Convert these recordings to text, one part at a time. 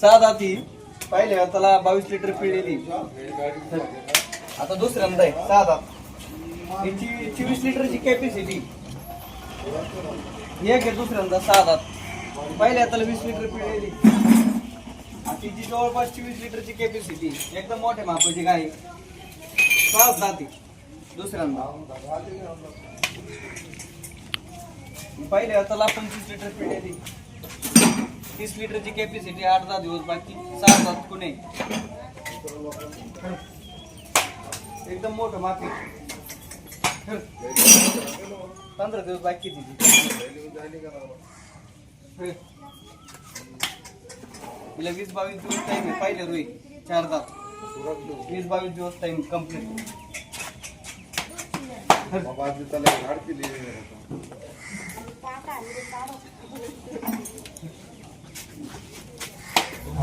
सहा दाती पाहिले का त्याला बावीस लिटर पिळलेली आता दुसऱ्यांदा आहे सहा दात याची चोवीस लिटरची कॅपॅसिटी एक आहे दुसऱ्यांदा सहा दात पहिल्या त्याला वीस लिटर पिळलेली. आणि तिची जवळपास चोवीस लिटरची कॅपॅसिटी एकदम मोठ्या मापाची गाय. सहा दाती दुसऱ्यांदा. पहिले त्याला पंचवीस लिटर पिळलेली. तीस लिटरची कॅपॅसिटी आठ दहा दिवस बाकी सहा सात कुणे. एकदम मोठं माती. पंधरा दिवस बाकी तिची. तिला वीस बावीस दिवस टाइम आहे पहिले रुई चार दात. वीस बावीस दिवस टाइम कंप्लीट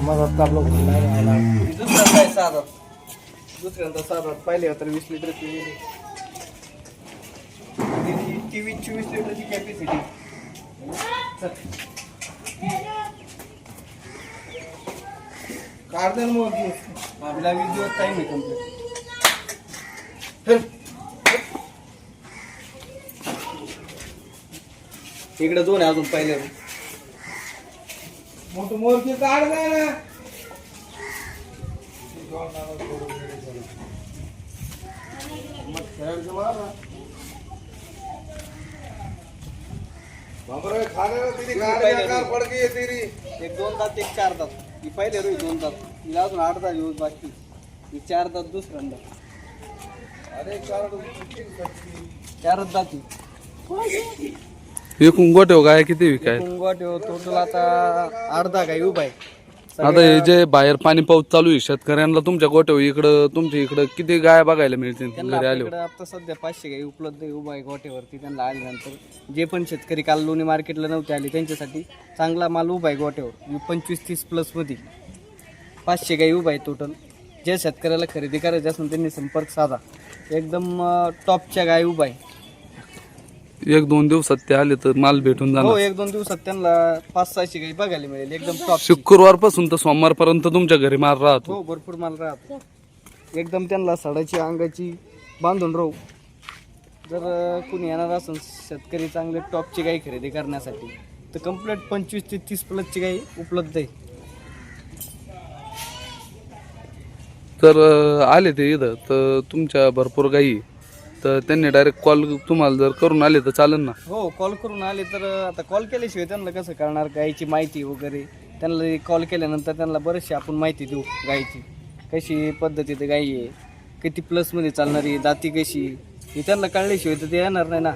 दुसऱ्यांदा आहे सहा दात दुसऱ्यांदा सहा पाहिले तर वीस लिटर पिलेली ती वीस चोवीस लिटरची कॅपॅसिटी काढणार मग आपला वीस दिवस टाईम आहे कंप्लीट इकडे दोन आहे अजून पहिले मोठं मोरकी काढणार ना. बापरे खाणार तिने पडकी तिरी. एक दोन तास एक चार तास ही पहिले रोई दोन तास हिला अजून आठ तास दिवस बाकी. ही चार तास दुसऱ्यांदा अरे चार चारच जाती एकूण गोठ्याव गाय किती विकाय टोटल आता अर्धा काही उभा आहे. आता हे जे बाहेर पाणी पाऊस चालू आहे शेतकऱ्यांना तुमच्या गोठ्यावर इकडं तुमच्या इकडं किती गाय बघायला मिळतील घरी आले आपल्याकडे आता सध्या पाचशे गाई उपलब्ध आहे उभा आहे गोट्यावरती. त्यांना आल्यानंतर जे पण शेतकरी काल लोणी मार्केटला नव्हते आले त्यांच्यासाठी चांगला माल उभा आहे गोट्यावर. पंचवीस तीस प्लसमध्ये. पाचशे गाई उभा आहे टोटल ज्या शेतकऱ्याला खरेदी करायची असेल त्यांनी संपर्क साधा. एकदम टॉपच्या गाय उभा आहे. एक दोन दिवसात ते आले तर माल भेटून हो जाणार एक दोन दिवसात त्यांना पाच सहाशे गाई बघायला मिळेल एकदम टॉप शुक्रवारपासून तर सोमवारपर्यंत तुमच्या घरी माल राहतो. हो भरपूर माल राहतो. एकदम त्यांना सडाची अंगाची बांधून राहू. जर अं, कुणी येणार असेल शेतकरी चांगले टॉपची गाई खरेदी करण्यासाठी तर कंप्लीट पंचवीस ते तीस प्लसची गाई उपलब्ध आहे. तर अं, आले ते इथं तर तुमच्या भरपूर गाई आहे. तर त्यांनी डायरेक्ट कॉल तुम्हाला जर करून आले तर चालेल ना? हो कॉल करून आले तर आता कॉल केल्याशिवाय त्यांना कसं करणार गायची माहिती वगैरे. त्यांना कॉल केल्यानंतर त्यांना बरेचशी आपण माहिती देऊ गायची कशी पद्धतीत गाई आहे? किती प्लसमध्ये चालणारी दाती कशी? हे त्यांना कळल्याशिवाय तर ते येणार नाही ना.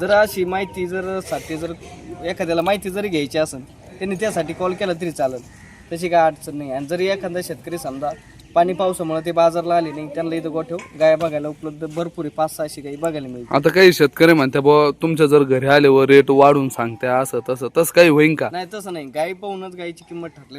जर अशी माहिती जर साठी जर एखाद्याला माहिती जरी घ्यायची असेल त्यांनी त्यासाठी कॉल केला तरी चालेल. तशी काय अडचण नाही. आणि जरी एखादा शेतकरी समजा पाणी पावसामुळे ते बाजारला आले नाही त्यांना इथं गोठ्याव गाया बघायला उपलब्ध भरपूर आहे पाच सहाशे गाई बघायला मिळते आता काही शेतकरी म्हणते बुवा तुमच्या जर घरी आल्यावर रेट वाढून सांगते असं तसं तसं काही होईन का? नाही तसं नाही. गाई पाहूनच गायची किंमत ठरली